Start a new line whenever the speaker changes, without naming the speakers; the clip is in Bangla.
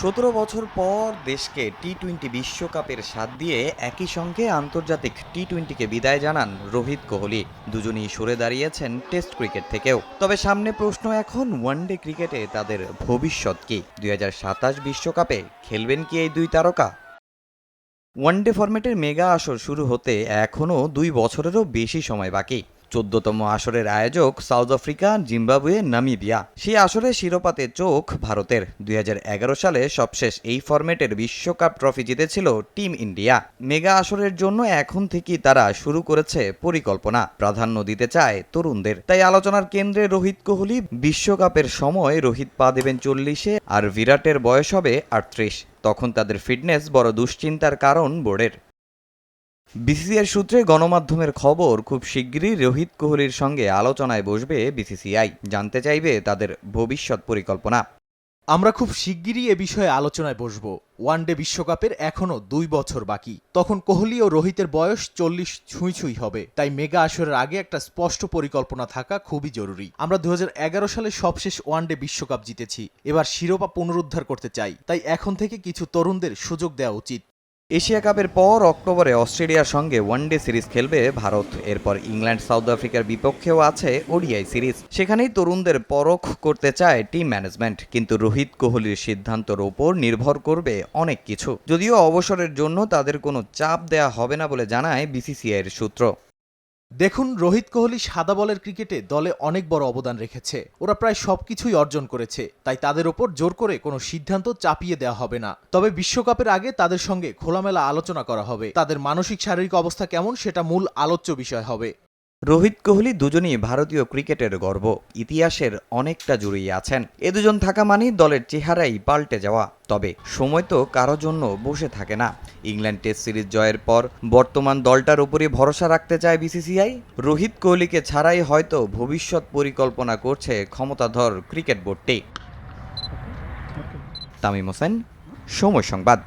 সতেরো বছর পর দেশকে টি টোয়েন্টি বিশ্বকাপের স্বাদ দিয়ে একই সঙ্গে আন্তর্জাতিক টি টোয়েন্টিকে বিদায় জানান রোহিত কোহলি। দুজনই সরে দাঁড়িয়েছেন টেস্ট ক্রিকেট থেকেও। তবে সামনে প্রশ্ন এখন, ওয়ানডে ক্রিকেটে তাদের ভবিষ্যৎ কি? দুই বিশ্বকাপে খেলবেন কি এই দুই তারকা? ওয়ানডে ফরম্যাটের মেগা আসর শুরু হতে এখনও দুই বছরেরও বেশি সময় বাকি। চোদ্দতম আসরের আয়োজক সাউথ আফ্রিকা, জিম্বাবুয়ে, নামিবিয়া। সেই আসরে শিরোপাতে চোখ ভারতের। দুই হাজার এগারো সালে সবশেষ এই ফরম্যাটের বিশ্বকাপ ট্রফি জিতেছিল টিম ইন্ডিয়া। মেগা আসরের জন্য এখন থেকেই তারা শুরু করেছে পরিকল্পনা। প্রাধান্য দিতে চায় তরুণদের। তাই আলোচনার কেন্দ্রে রোহিত কোহলি, বিশ্বকাপের সময় রোহিত পা দেবেন চল্লিশে আর বিরাটের বয়স হবে আটত্রিশ। তখন তাদের ফিটনেস বড় দুশ্চিন্তার কারণ বোর্ডের। বিসিসিআই সূত্রে গণমাধ্যমের খবর, খুব শিগগিরই রোহিত কোহলির সঙ্গে আলোচনায় বসবে বিসিসিআই। জানতে চাইবে তাদের ভবিষ্যৎ পরিকল্পনা।
আমরা খুব শিগগিরই এ বিষয়ে আলোচনায় বসব। ওয়ানডে বিশ্বকাপের এখনও দুই বছর বাকি। তখন কোহলি ও রোহিতের বয়স চল্লিশ ছুঁই ছুঁই হবে। তাই মেগা আসরের আগে একটা স্পষ্ট পরিকল্পনা থাকা খুবই জরুরি। আমরা দু হাজার এগারো সালে সবশেষ ওয়ানডে বিশ্বকাপ জিতেছি। এবার শিরোপা পুনরুদ্ধার করতে চাই। তাই এখন থেকে কিছু তরুণদের সুযোগ দেওয়া উচিত।
এশিয়া কাপের পর অক্টোবরে অস্ট্রেলিয়ার সঙ্গে ওয়ানডে সিরিজ খেলবে ভারত। এরপর ইংল্যান্ড, সাউথ আফ্রিকার বিপক্ষেও আছে ওডিআই সিরিজ। সেখানেই তরুণদের পরখ করতে চায় টিম ম্যানেজমেন্ট। কিন্তু রোহিত কোহলির সিদ্ধান্তর ওপর নির্ভর করবে অনেক কিছু। যদিও অবসরের জন্য তাদের কোনো চাপ দেয়া হবে না বলে জানায় বিসিসিআইয়ের সূত্র।
দেখুন, রোহিত কোহলি সাদা বলের ক্রিকেটে দলে অনেক বড় অবদান রেখেছে। ওরা প্রায় সবকিছুই অর্জন করেছে। তাই তাদের ওপর জোর করে কোনো সিদ্ধান্ত চাপিয়ে দেওয়া হবে না। তবে বিশ্বকাপের আগে তাদের সঙ্গে খোলামেলা আলোচনা করা হবে। তাদের মানসিক শারীরিক অবস্থা কেমন সেটা মূল আলোচ্য বিষয় হবে।
রোহিত কোহলি দুজনই ভারতীয় ক্রিকেটের গর্ব। ইতিহাসের অনেকটা জুড়েই আছেন। এ দুজন থাকা মানেই দলের চেহারাই পাল্টে যাওয়া। তবে সময় তো কারও জন্য বসে থাকে না। ইংল্যান্ড টেস্ট সিরিজ জয়ের পর বর্তমান দলটার উপরে ভরসা রাখতে চায় বিসিসিআই। রোহিত কোহলিকে ছাড়াই হয়তো ভবিষ্যৎ পরিকল্পনা করছে ক্ষমতাধর ক্রিকেট বোর্ডটি। তামিম হোসেন, সময় সংবাদ।